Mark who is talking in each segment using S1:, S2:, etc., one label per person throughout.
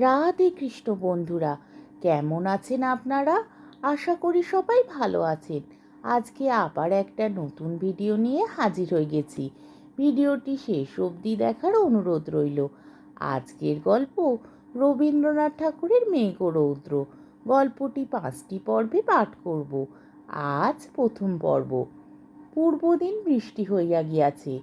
S1: রাধে কৃষ্ণ বন্ধুরা, কেমন আছেন আপনারা? আশা করি সবাই ভালো আছেন। আজকে আবার একটা নতুন ভিডিও নিয়ে হাজির হয়ে গেছি। ভিডিওটি শেষ অবধি দেখার অনুরোধ রইল। আজকের গল্প রবীন্দ্রনাথ ঠাকুরের মেঘ রৌদ্র। গল্পটি পাঁচটি পর্বে পাঠ করব। আজ প্রথম পর্ব। পূর্বদিন বৃষ্টি হইয়া গিয়াছে।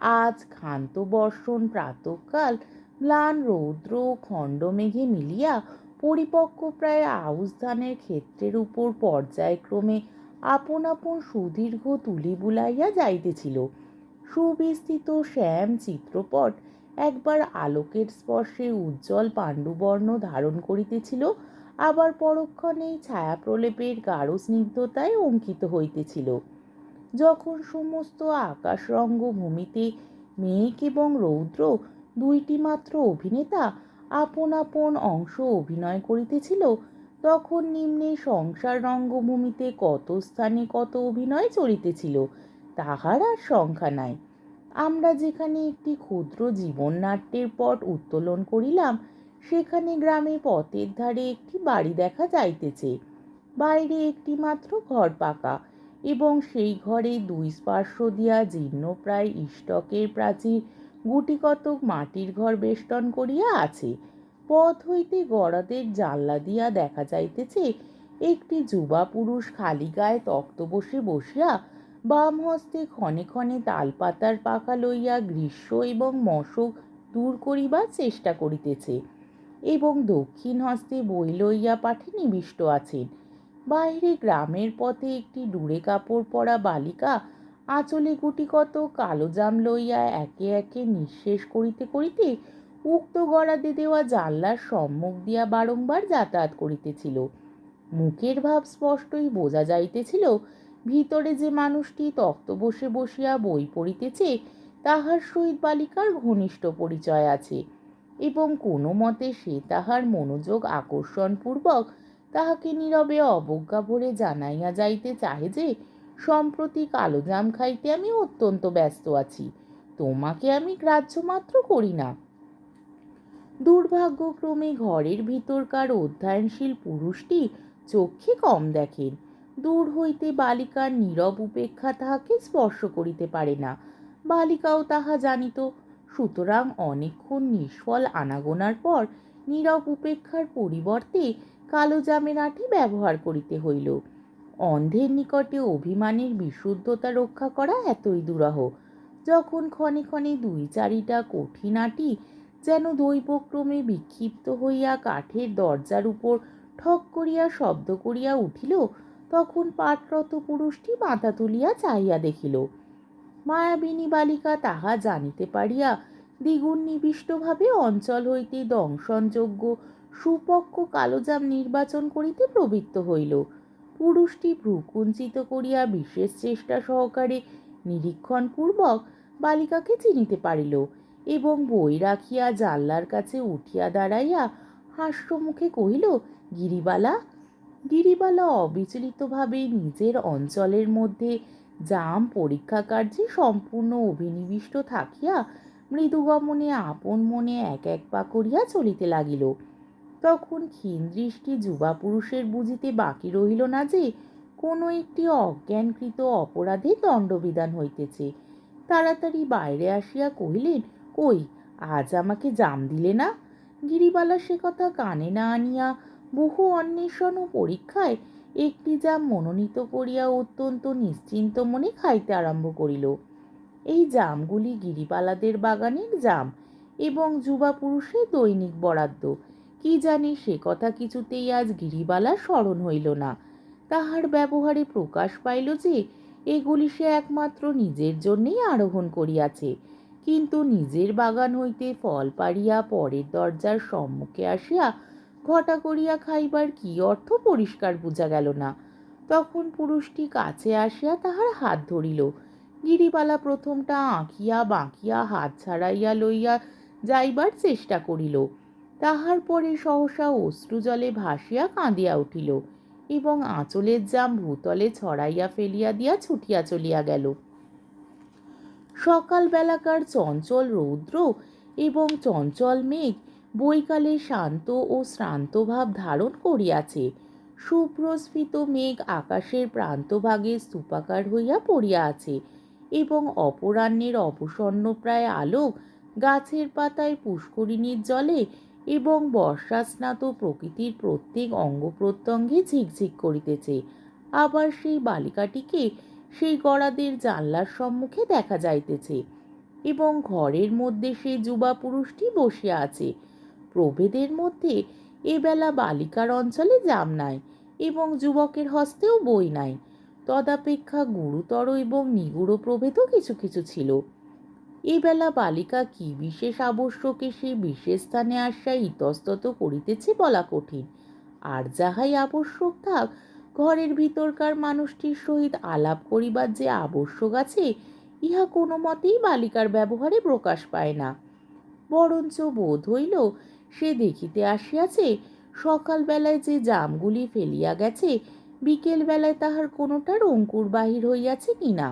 S1: আজ ক্ষান্ত বর্ষণ প্রাতকাল ম্লান রৌদ্র খণ্ড মেঘে মিলিয়া পরিপক্ক প্রায় আউশ ধানের ক্ষেত্রের উপর পর্যায়ক্রমে আপন আপন সুদীর্ঘ তুলি বুলাইয়া যাইতেছিল। সুবিস্তৃত শ্যাম চিত্রপট একবার আলোকের স্পর্শে উজ্জ্বল পাণ্ডুবর্ণ ধারণ করিতেছিল, আবার পরক্ষণেই ছায়া প্রলেপের গাঢ় স্নিগ্ধতায় অঙ্কিত হইতেছিল। যখন সমস্ত আকাশ রঙ্গভূমিতে মেঘ এবং রৌদ্র দুইটি মাত্র অভিনেতা আপন আপন অংশ অভিনয় করিতেছিল, তখন নিম্নে সংসার রঙ্গভূমিতে কত স্থানে কত অভিনয় চলিতেছিল, তাহার আর সংখ্যা নাই। আমরা যেখানে একটি ক্ষুদ্র জীবননাট্যের পট উত্তোলন করিলাম, সেখানে গ্রামে পথের ধারে একটি বাড়ি দেখা যাইতেছে। বাইরে একটি মাত্র ঘর পাকা এবং সেই ঘরে দুই স্পার্শ্ব দিয়া জীর্ণ প্রায় ইষ্টকের প্রাচীর গুটিকতক মাটির ঘর বেষ্টন করিয়া আছে। পথ হইতে গড়াদের জানলা দিয়া দেখা যাইতেছে, একটি যুবা পুরুষ খালি গায়ে তক্ত বসে বসিয়া বাম হস্তে ক্ষণে ক্ষণে তালপাতার পাকা লইয়া গ্রীষ্ম এবং মশক দূর করিবার চেষ্টা করিতেছে এবং দক্ষিণ হস্তে বই লইয়া পাঠে নিবিষ্ট আছেন। বাইরে গ্রামের পথে একটি ডুরে কাপড় পরা বালিকা আঁচলে গুটি কত কালো জাম লইয়া একে একে নিঃশেষ করিতে করিতে উক্ত গড়াতে দেওয়া জানলার সম্মুখ দিয়া বারংবার যাতায়াত করিতেছিল। মুখের ভাব স্পষ্টই বোঝা যাইতেছিল, ভিতরে যে মানুষটি তক্ত বসে বসিয়া বই পড়িতেছে, তাহার সহিত বালিকার ঘনিষ্ঠ পরিচয় আছে এবং কোনো মতে সে তাহার মনোযোগ আকর্ষণপূর্বক তাহাকে নীরবে অবজ্ঞা ভরে জানাইয়া যাইতে চাহে যে সম্প্রতি কালো জাম খাইতে আমি অত্যন্ত ব্যস্ত আছি, তোমাকে আমি গ্রাহ্য মাত্র করি না। দুর্ভাগ্যক্রমে ঘরের ভিতরকার অধ্যয়নশীল পুরুষটি চক্ষে কম দেখেন দূর হইতে বালিকার নীরব উপেক্ষা তাহাকে স্পর্শ করিতে পারে না। বালিকাও তাহা জানিত, সুতরাং অনেকক্ষণ নিষ্ফল আনাগোনার পর নীরব উপেক্ষার পরিবর্তে কালো জামের আটি ব্যবহার করিতে হইল। অন্ধের নিকটে অভিমানের বিশুদ্ধতা রক্ষা করা এতই দুরহ। যখন ক্ষণে ক্ষণে দুই চারিটা কঠিন আটি যেন দৈবক্রমে বিক্ষিপ্ত হইয়া কাঠের দরজার উপর ঠক করিয়া শব্দ করিয়া উঠিল, তখন পাঠরত পুরুষটি মাথা তুলিয়া চাহিয়া দেখিল, মায়াবিনী বালিকা, তাহা জানিতে পারিয়া দ্বিগুণ নিবিষ্টভাবে অঞ্চল হইতে দংশনযোগ্য সুপক্ষ কালোজাম নির্বাচন করিতে প্রবৃত্ত হইল। পুরুষটি ভ্রুকুঞ্চিত করিয়া বিশেষ চেষ্টা সহকারে নিরীক্ষণপূর্বক বালিকাকে চিনিতে পারিল এবং বই রাখিয়া জানলার কাছে উঠিয়া দাঁড়াইয়া হাস্যমুখে কহিল, গিরিবালা গিরিবালা অবিচলিতভাবে নিজের অঞ্চলের মধ্যে জাম পরীক্ষা কার্যে সম্পূর্ণ অভিনিবিষ্ট থাকিয়া মৃদুগমনে আপন মনে এক এক পা করিয়া চলিতে লাগিল। তখন ক্ষীণ দৃষ্টি যুবা পুরুষের বুঝিতে বাকি রহিল না যে, কোনো একটি অজ্ঞানকৃত অপরাধে দণ্ডবিধান হইতেছে। তাড়াতাড়ি বাইরে আসিয়া কহিলেন, কই, আজ আমাকে জাম দিলে না? গিরিবালা সে কথা কানে না আনিয়া বহু অন্বেষণ ও পরীক্ষায় একটি জাম মনোনীত করিয়া অত্যন্ত নিশ্চিন্ত মনে খাইতে আরম্ভ করিল। এই জামগুলি গিরিবালাদের বাগানের জাম এবং যুবা পুরুষের দৈনিক বরাদ্দ। কি জানি সে কথা কিছুতেই আজ গিরিবালা স্মরণ হইল না। তাহার ব্যবহারে প্রকাশ পাইল যে, এগুলি সে একমাত্র নিজের জন্যেই আরোহণ করিয়াছে। কিন্তু নিজের বাগান হইতে ফল পাড়িয়া পরের দরজার সম্মুখে আসিয়া ঘটা করিয়া খাইবার কি অর্থ পরিষ্কার বোঝা গেল না। তখন পুরুষটি কাছে আসিয়া তাহার হাত ধরিল। গিরিবালা প্রথমটা আঁকিয়া বাঁকিয়া হাত ছাড়াইয়া লইয়া যাইবার চেষ্টা করিল। তাহার পরে সহসা অশ্রুজলে ভাসিয়া কাঁদিয়া উঠিল এবং আঁচলের জাম ভূতলে ছড়াইয়া ফেলিয়া দিয়া ছুটিয়া চলিয়া গেল। সকালবেলাকার চঞ্চল রৌদ্র এবং চঞ্চল মেঘ বৈকালে শান্ত ও শ্রান্ত ভাব ধারণ করিয়াছে। শুভ্রস্ফীত মেঘ আকাশের প্রান্তভাগে স্তূপাকার হইয়া পড়িয়া আছে এবং অপরাহ্নের অবসন্ন প্রায় আলোক গাছের পাতায় পুষ্করিণীর জলে এবং বর্ষাস্নাত প্রকৃতির প্রত্যেক অঙ্গ প্রত্যঙ্গে ঝিকঝিক করিতেছে। আবার সেই বালিকাটিকে সেই গড়াদের জানলার সম্মুখে দেখা যাইতেছে এবং ঘরের মধ্যে সেই যুবা পুরুষটি বসিয়া আছে। প্রভেদের মধ্যে এবেলা বালিকার অঞ্চলে জাম নাই এবং যুবকের হস্তেও বই নাই। তদাপেক্ষা গুরুতর এবং নিগুড় প্রভেদও কিছু কিছু ছিল। এবেলা বালিকা কি বিশেষ আবশ্যকে সে বিশেষ স্থানে আসিয়া ইতস্তত করিতেছে বলা কঠিন। আর যাহাই আবশ্যক থাক, ঘরের ভিতরকার মানুষটির সহিত আলাপ করিবার যে আবশ্যক আছে, ইহা কোনো মতেই বালিকার ব্যবহারে প্রকাশ পায় না। বরঞ্চ বোধ হইল, সে দেখিতে আসিয়াছে, সকালবেলায় যে জামগুলি ফেলিয়া গেছে, বিকেলবেলায় তাহার কোনোটার অঙ্কুর বাহির হইয়াছে কিনা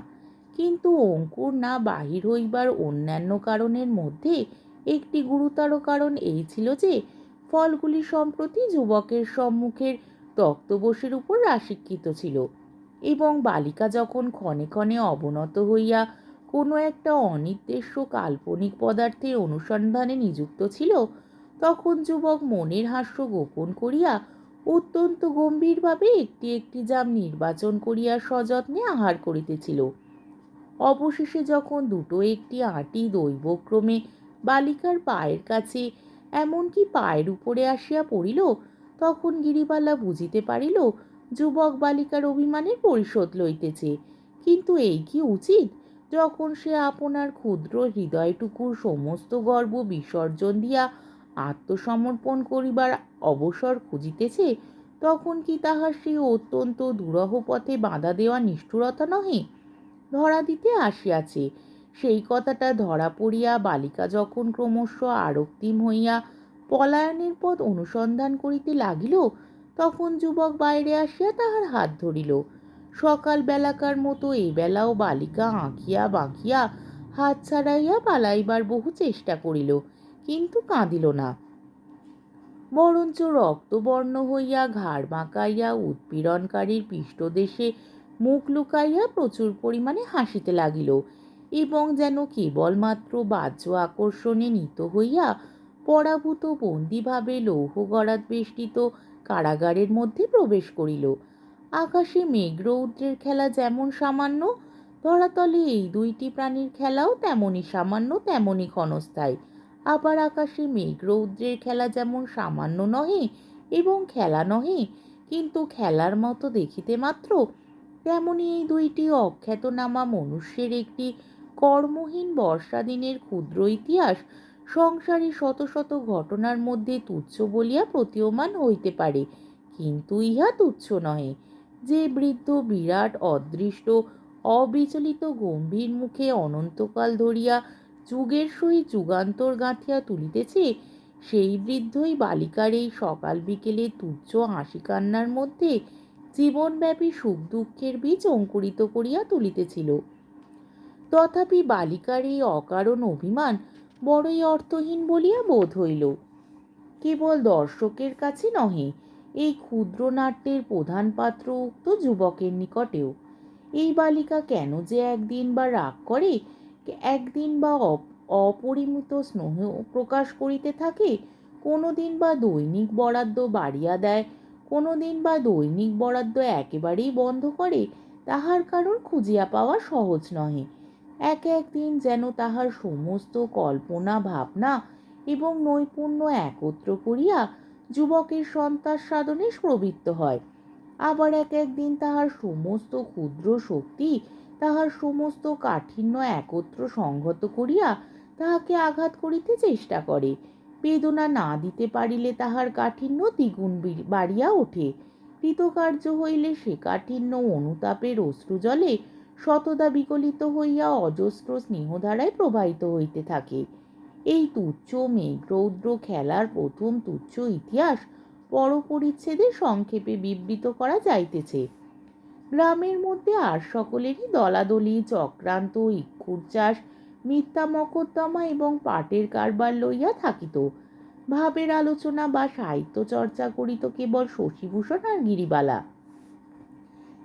S1: কিন্তু অঙ্কুর না বাহির হইবার অন্যান্য কারণের মধ্যে একটি গুরুতর কারণ এই ছিল যে, ফলগুলি সম্প্রতি যুবকের সম্মুখের তক্তবসের উপর রাশিকৃত ছিল এবং বালিকা যখন ক্ষণে ক্ষণে অবনত হইয়া কোনো একটা অনির্দেশ্য কাল্পনিক পদার্থের অনুসন্ধানে নিযুক্ত ছিল, তখন যুবক মনের হাস্য গোপন করিয়া অত্যন্ত গম্ভীরভাবে একটি একটি জাম নির্বাচন করিয়া সযত্নে আহার করিতেছিল। অবশেষে যখন দুটো একটি আঁটি দৈবক্রমে বালিকার পায়ের কাছে এমনকি পায়ের উপরে আসিয়া পড়িল, তখন গিরিবালা বুঝিতে পারিল, যুবক বালিকার অভিমানের পরিশোধ লইতেছে। কিন্তু এই কি উচিত? যখন সে আপনার ক্ষুদ্র হৃদয়টুকুর সমস্ত গর্ব বিসর্জন দিয়া আত্মসমর্পণ করিবার অবসর খুঁজিতেছে, তখন কি তাহার সেই অত্যন্ত দুরহ পথে বাধা দেওয়া নিষ্ঠুরতা নহে? ধরা দিতে আসিয়াছে। সেই কথাটা ধরা পড়িয়া বালিকা যখন ক্রমশ আরক্তিম হইয়া পলায়নের পথ অনুসন্ধান করিতে লাগিল, তখন যুবক বাইরে আসিয়া তাহার হাত ধরিল। সকাল বেলাকার মতো এই বেলাও বালিকা আঁকিয়া বাঁকিয়া হাত ছাড়াইয়া পালাইবার বহু চেষ্টা করিল, কিন্তু কাঁদিল না। বরঞ্চ রক্তবর্ণ হইয়া ঘাড় বাঁকাইয়া উৎপীড়নকারীর পৃষ্ঠদেশে মুখ লুকাইয়া প্রচুর পরিমাণে হাসিতে লাগিল এবং যেন কেবলমাত্র বাহ্য আকর্ষণে নিত হইয়া পরাভূত বন্দিভাবে লৌহ গড়াত বেষ্টিত কারাগারের মধ্যে প্রবেশ করিল। আকাশে মেঘরৌদ্রের খেলা যেমন সামান্য, ধরাতলে এই দুইটি প্রাণীর খেলাও তেমনই সামান্য, তেমনই ক্ষণস্থায়ী। আবার আকাশে মেঘরৌদ্রের খেলা যেমন সামান্য নহে এবং খেলা নহে, কিন্তু খেলার মতো দেখিতে মাত্র তেমনি এই দুইটি অখ্যাতনামা মনুষ্যের একটি কর্মহীন বর্ষা দিনের ক্ষুদ্র ইতিহাস সংসারে শত শত ঘটনার মধ্যে তুচ্ছ বলিয়া প্রতীয়মান হইতে পারে, কিন্তু ইহা তুচ্ছ নহে। যে বৃদ্ধ বিরাট অদৃষ্ট, অবিচলিত গম্ভীর মুখে অনন্তকাল ধরিয়া যুগের সহিত যুগান্তর গাঁথিয়া তুলিতেছে, সেই বৃদ্ধই বালিকার এই সকাল বিকেলে তুচ্ছ হাসি কান্নার মধ্যে জীবনব্যাপী সুখ দুঃখের বীজ অঙ্কুরিত করিয়া তুলিতেছিল। তথাপি বালিকার এই অকারণ অভিমান বড়ই অর্থহীন বলিয়া বোধ হইল। কেবল দর্শকের কাছে নহে, এই ক্ষুদ্র নাট্যের প্রধান পাত্র উক্ত যুবকের নিকটেও। এই বালিকা কেন যে একদিন বা রাগ করে, একদিন বা অপরিমিত স্নেহ প্রকাশ করিতে থাকে কোনো দিন বা দৈনিক বরাদ্দ বাড়িয়া দেয় কোনো দিন বা দৈনিক বরাদ্দ একেবারেই বন্ধ করে, তাহার কারণ খুঁজিয়া পাওয়া সহজ নহে। এক এক দিন যেন তাহার সমস্ত কল্পনা, ভাবনা এবং নৈপুণ্য একত্র করিয়া যুবকের সন্তাস সাধনে প্রবৃত্ত হয়। আবার এক একদিন তাহার সমস্ত ক্ষুদ্র শক্তি, তাহার সমস্ত কাঠিন্য একত্র সংহত করিয়া তাহাকে আঘাত করিতে চেষ্টা করে। বেদনা না দিতে পারিলে তাহার কাঠিন্য দ্বিগুণ বাড়িয়া ওঠে। কৃতকার্য হইলে সে কাঠিন্য অনুতাপের অশ্রুজলে শতদা বিকলিত হইয়া অজস্র স্নেহধারায় প্রবাহিত হইতে থাকে। এই তুচ্ছ মেঘরৌদ্র খেলার প্রথম তুচ্ছ ইতিহাস পরপরিচ্ছেদে সংক্ষেপে বিবৃত করা যাইতেছে। গ্রামের মধ্যে আর সকলেরই দলাদলি, চক্রান্ত ইক্ষুর চাষ মিথ্যা মকদ্দমা এবং পাটের কারবার লইয়া থাকিত। ভাবের আলোচনা বা সাহিত্য চর্চা করিত কেবল শশীভূষণ আর গিরিবালা।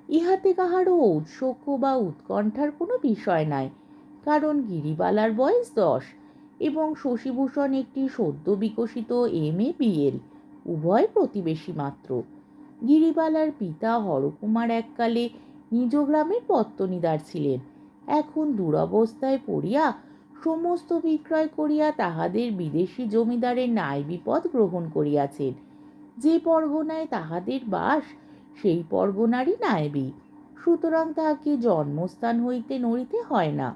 S1: ইহাতে কাহারও ঔৎসুক্য বা উৎকণ্ঠার কোনো বিষয় নাই, কারণ গিরিবালার বয়স দশ এবং শশীভূষণ একটি সদ্য বিকশিত এম এ বিএল উভয় প্রতিবেশী মাত্র। গিরিবালার পিতা হরকুমার এককালে নিজ গ্রামের পত্তনিদার ছিলেন। এখন দুরবস্থায় পড়িয়া সমস্ত বিক্রয় করিয়া তাহাদের বিদেশি জমিদারের ন্যায় বিপদ গ্রহণ করিয়াছেন। যে পরগনায় তাহাদের বাস, সেই পরগনারই নায়েবি সুতরাং তাহাকে জন্মস্থান হইতে নড়িতে হয় না।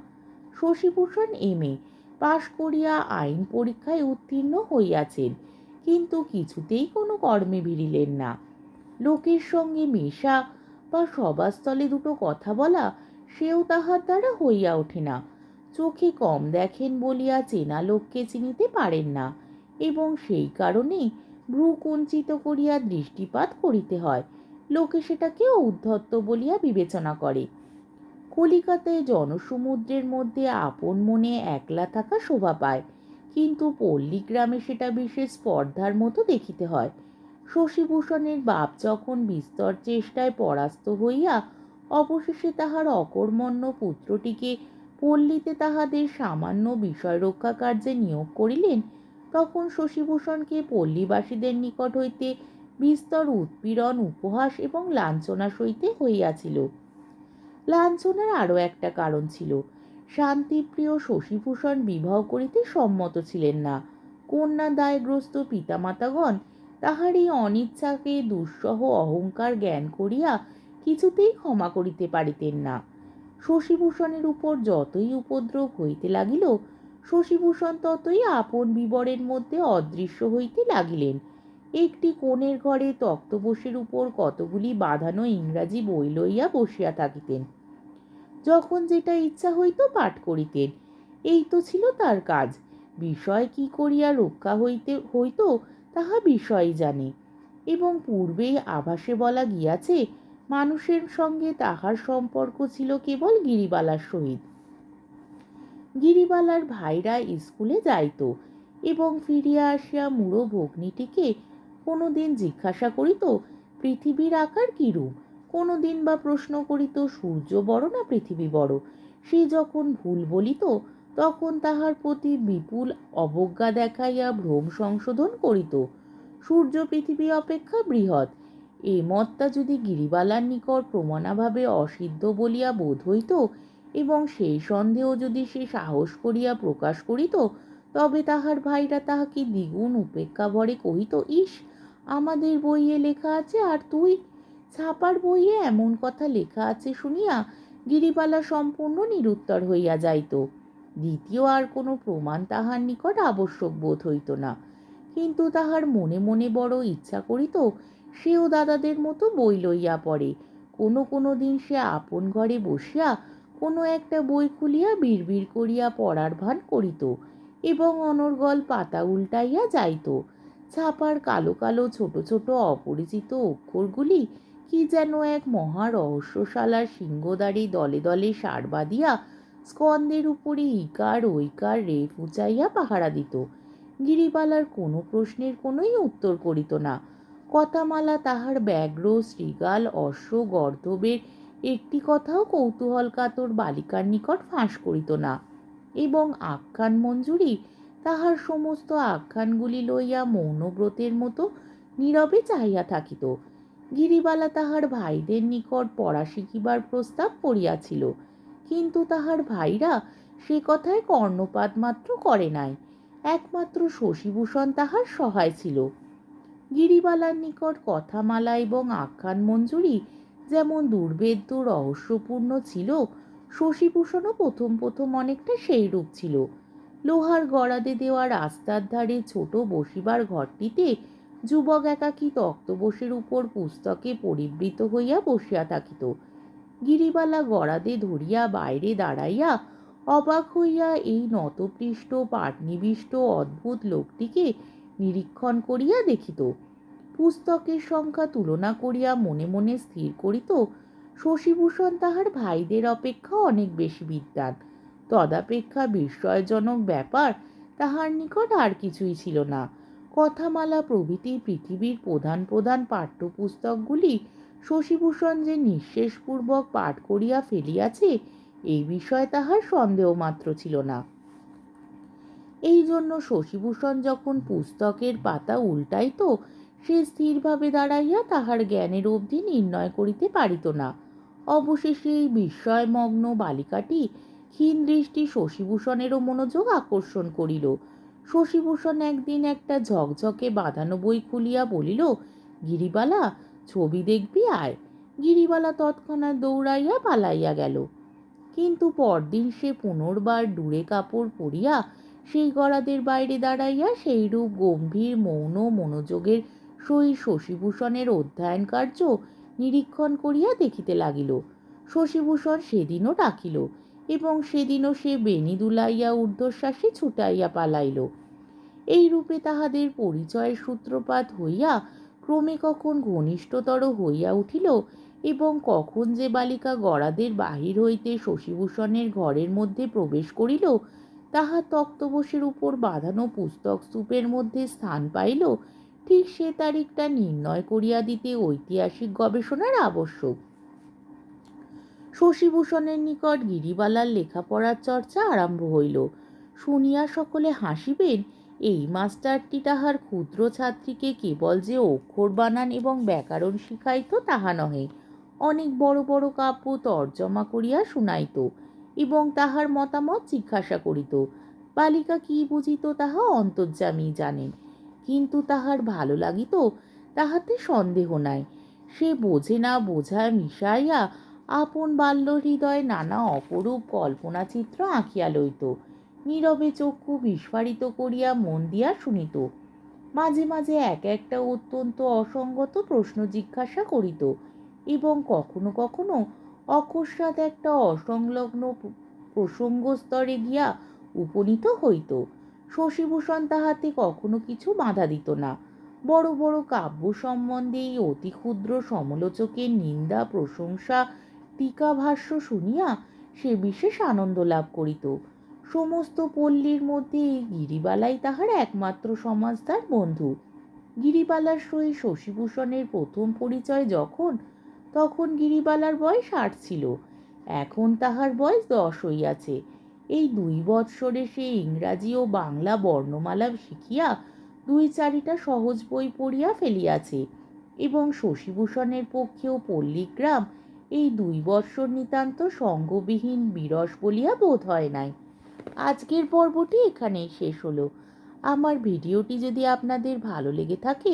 S1: শশীভূষণ এম এ পাশ করিয়া আইন পরীক্ষায় উত্তীর্ণ হইয়াছেন, কিন্তু কিছুতেই কোনো কর্মে ভিড়িলেন না। লোকের সঙ্গে মেশা বা সভাস্থলে দুটো কথা বলা সেও তাহার দ্বারা হইয়া ওঠে না। চোখে কম দেখেন বলিয়া চেনা লোককে চিনিতে পারেন না এবং সেই কারণেই ভ্রু কুঞ্চিত করিয়া দৃষ্টিপাত করিতে হয়। লোকে সেটাকে উদ্ধত্ত বলিয়া বিবেচনা করে। কলিকাতায় জনসমুদ্রের মধ্যে আপন মনে একলা থাকা শোভা পায়, কিন্তু পল্লী গ্রামে সেটা বিশেষ স্পর্ধার মতো দেখিতে হয়। শশীভূষণের বাপ যখন বিস্তর চেষ্টায় পরাস্ত হইয়া অবশেষে তাহার অকর্মণ্য পুত্রটিকে পল্লীতে তাহাদের সামান্য বিষয় রক্ষা কার্যে নিয়োগ করিলেন, তখন শশীভূষণকে পল্লীবাসীদের নিকট হইতে বিস্তর উৎপীড়ন, উপহাস এবং লাঞ্ছনা সইতে হইয়াছিল। লাঞ্ছনার আরও একটা কারণ ছিল, শান্তিপ্রিয় শশীভূষণ বিবাহ করিতে সম্মত ছিলেন না। কন্যা দায়গ্রস্ত পিতামাতাগণ তাহার এই অনিচ্ছাকে দুঃসহ অহংকার জ্ঞান করিয়া কিছুতেই ক্ষমা করিতে পারিতেন না। শশীভূষণের উপর যতই উপদ্রব হইতে লাগিল, শশীভূষণ ততই আপন বিবরের মধ্যে অদৃশ্য হইতে লাগিলেন। একটি কোণের ঘরে তক্তপোষের উপর কতগুলি বাঁধানো ইংরাজি বই লইয়া বসিয়া থাকিতেন। যখন যেটা ইচ্ছা হইত পাঠ করিতেন। এই তো ছিল তার কাজ। বিষয় কি করিয়া রক্ষা হইতে, হইত তাহা বিষয় জানে। এবং পূর্বেই আভাসে বলা গিয়াছে মানুষের সঙ্গে তাহার সম্পর্ক ছিল কেবল গিরিবালার সহিত। গিরিবালার ভাইরা স্কুলে যাইত এবং ফিরিয়া আসিয়া মুড়ো ভগ্নিটিকে কোনোদিন জিজ্ঞাসা করিত, পৃথিবীর আকার কিরূপ কোনো দিন বা প্রশ্ন করিত, সূর্য বড় না পৃথিবী বড় সে যখন ভুল বলিত, তখন তাহার প্রতি বিপুল অবজ্ঞা দেখাইয়া ভ্রম সংশোধন করিত। সূর্য পৃথিবী অপেক্ষা বৃহৎ এ মতটা যদি গিরিবালার নিকট প্রমাণাভাবে অসিদ্ধ বলিয়া বোধ হইত এবং সেই সন্দেহ যদি সে সাহস করিয়া প্রকাশ করিত, তবে তাহার ভাইরা তাহাকে দ্বিগুণ উপেক্ষা ভরে কহিত, ইস, আমাদের বইয়ে লেখা আছে আর তুই? ছাপার বইয়ে এমন কথা লেখা আছে শুনিয়া গিরিবালা সম্পূর্ণ নিরুত্তর হইয়া যাইত। দ্বিতীয় আর কোনো প্রমাণ তাহার নিকট আবশ্যক বোধ হইত না। কিন্তু তাহার মনে মনে বড় ইচ্ছা করিত সেও দাদাদের মতো বই লইয়া পড়ে। কোনো কোনো দিন সে আপন ঘরে বসিয়া কোনো একটা বই খুলিয়া বিড়বিড় করিয়া পড়ার ভান করিত এবং অনর্গল পাতা উল্টাইয়া যাইত। ছাপার কালো কালো ছোট ছোট অপরিচিত অক্ষরগুলি কি যেন এক মহা রহস্যশালার সিংহদারি দলে দলে সার বাঁধিয়া স্কন্দের উপরে ইকার ঐকার রেফ উঁচাইয়া পাহারা দিত। গিরিবালার কোনো প্রশ্নের কোনোই উত্তর করিত না। কথামালা তাহার ব্যগ্র শ্রীগাল অশ্ব গর্ধবের একটি কথাও কৌতূহল কাতর বালিকার নিকট ফাঁস করিত না। এবং আখ্যান মঞ্জুরি তাহার সমস্ত আখ্যানগুলি লইয়া মৌনব্রতের মতো নীরবে চাহিয়া থাকিত। গিরিবালা তাহার ভাইদের নিকট পড়া শিখিবার প্রস্তাব করিয়াছিল, কিন্তু তাহার ভাইরা সে কথায় কর্ণপাত মাত্র করে নাই। একমাত্র শশীভূষণ তাহার সহায় ছিল। গিরিবালার নিকট কথামালা এবং আখ্যান মঞ্জুরি, যেমন দুর্বেদ্য রহস্যপূর্ণ ছিল, শশীভূষণও প্রথম প্রথম অনেকটা সেই রূপ ছিল। লোহার গড়াদে দেওয়া রাস্তার ধারে ছোট বসিবার ঘরটিতে যুবক একাকী তক্তবসের উপর পুস্তকে পরিবৃত হইয়া বসিয়া থাকিত। গিরিবালা গড়াদে ধরিয়া বাইরে দাঁড়াইয়া অবাক হইয়া এই নতপৃষ্ট পাটনিবিষ্ট অদ্ভুত লোকটিকে নিরীক্ষণ করিয়া দেখিত। পুস্তকের সংখ্যা তুলনা করিয়া মনে মনে স্থির করিত, শশীভূষণ তাহার ভাইদের অপেক্ষা অনেক বেশি বিদ্যান। তদাপেক্ষা বিস্ময়জনক ব্যাপার, তাহার নিকট আর কিছুই ছিল না। কথামালা প্রভৃতি পৃথিবীর প্রধান প্রধান পাঠ্যপুস্তকগুলি শশীভূষণ যে নিঃশেষপূর্বক পাঠ করিয়া ফেলিয়াছে, এই বিষয়ে তাহার সন্দেহ মাত্র ছিল না। এই জন্য শশীভূষণ যখন পুস্তকের পাতা উল্টাইত, সে স্থিরভাবে দাঁড়াইয়া তাহার জ্ঞানের অবধি নির্ণয় করিতে পারিত না। অবশেষে এই বিস্ময়মগ্ন বালিকাটি ক্ষীণ দৃষ্টি শশীভূষণেরও মনোযোগ আকর্ষণ করিল। শশীভূষণ একদিন একটা ঝকঝকে বাঁধানো বই খুলিয়া বলিল, গিরিবালা, ছবি দেখবি আয়। গিরিবালা তৎক্ষণাৎ দৌড়াইয়া পালাইয়া গেল। কিন্তু পরদিন সে পুনর্বার ডুরে কাপড় পরিয়া সেই গড়াদের বাইরে দাঁড়াইয়া সেইরূপ গম্ভীর, মৌন মনোযোগের সহিত শশীভূষণের অধ্যয়ন কার্য নিরীক্ষণ করিয়া দেখিতে লাগিল। শশীভূষণ সেদিনও ডাকিল এবং সেদিনও সে বেনি দুলাইয়া ঊর্ধ্বশ্বাসে ছুটাইয়া পালাইল। এই রূপে তাহাদের পরিচয়ের সূত্রপাত হইয়া ক্রমে কখন ঘনিষ্ঠতর হইয়া উঠিল এবং কখন যে বালিকা গড়াদের বাহির হইতে শশীভূষণের ঘরের মধ্যে প্রবেশ করিল তাহা তক্তবশের উপর বাঁধানো পুস্তক স্তূপের মধ্যে স্থান পাইল, ঠিক সে তারিখটা নির্ণয় করিয়া দিতে ঐতিহাসিক গবেষণার আবশ্যক। শশীভূষণের নিকট গিরিবালার লেখাপড়ার চর্চা আরম্ভ হইল। শুনিয়া সকলে হাসিবেন, এই মাস্টারটি তাহার ক্ষুদ্র ছাত্রীকে কেবল যে অক্ষর বানান এবং ব্যাকরণ শিখাইত তাহা নহে, অনেক বড় বড় কাব্য তর্জমা করিয়া শুনাইত। এবং তাহার মতামত জিজ্ঞাসা করিত। বালিকা কি বুঝিত তাহা অন্তর্যামী জানেন, কিন্তু তাহার ভালো লাগিত তাহাতে সন্দেহ নাই। সে বোঝে না বোঝায় মিশাইয়া আপন বাল্য হৃদয়ে নানা অপরূপ কল্পনাচিত্র আঁকিয়া লইত। নীরবে চক্ষু বিস্ফারিত করিয়া মন দিয়া শুনিত। মাঝে মাঝে এক একটা অত্যন্ত অসঙ্গত প্রশ্ন জিজ্ঞাসা করিত এবং কখনো কখনো অকস্মাৎ একটা অসংলগ্ন প্রসঙ্গ স্তরে গিয়া উপনীত হইত। শশীভূষণ তাহাতে কখনো কিছু বাধা দিত না। বড় বড় কাব্য সম্বন্ধে এই অতি ক্ষুদ্র সমালোচকের নিন্দা, প্রশংসা টিকা ভাষ্য শুনিয়া সে বিশেষ আনন্দ লাভ করিত। সমস্ত পল্লীর মধ্যে এই গিরিবালাই তাহার একমাত্র সমাজদার বন্ধু। গিরিবালার সহিত শশীভূষণের প্রথম পরিচয় যখন তখন গিরিবালার বয়স আট ছিল। এখন তাহার বয়স দশ হইয়াছে। এই দুই বৎসরে সে ইংরাজি ও বাংলা বর্ণমালা শিখিয়া দুই চারিটা সহজ বই পড়িয়া ফেলিয়াছে এবং শশীভূষণের পক্ষেও পল্লীগ্রাম এই দুই বৎসর নিতান্ত সঙ্গবিহীন বিরস বলিয়া বোধ হয় নাই। আজকের পর্বটি এখানেই শেষ হলো। আমার ভিডিওটি যদি আপনাদের ভালো লেগে থাকে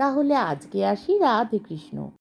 S1: তাহলে আজকে আসি রাধে কৃষ্ণ।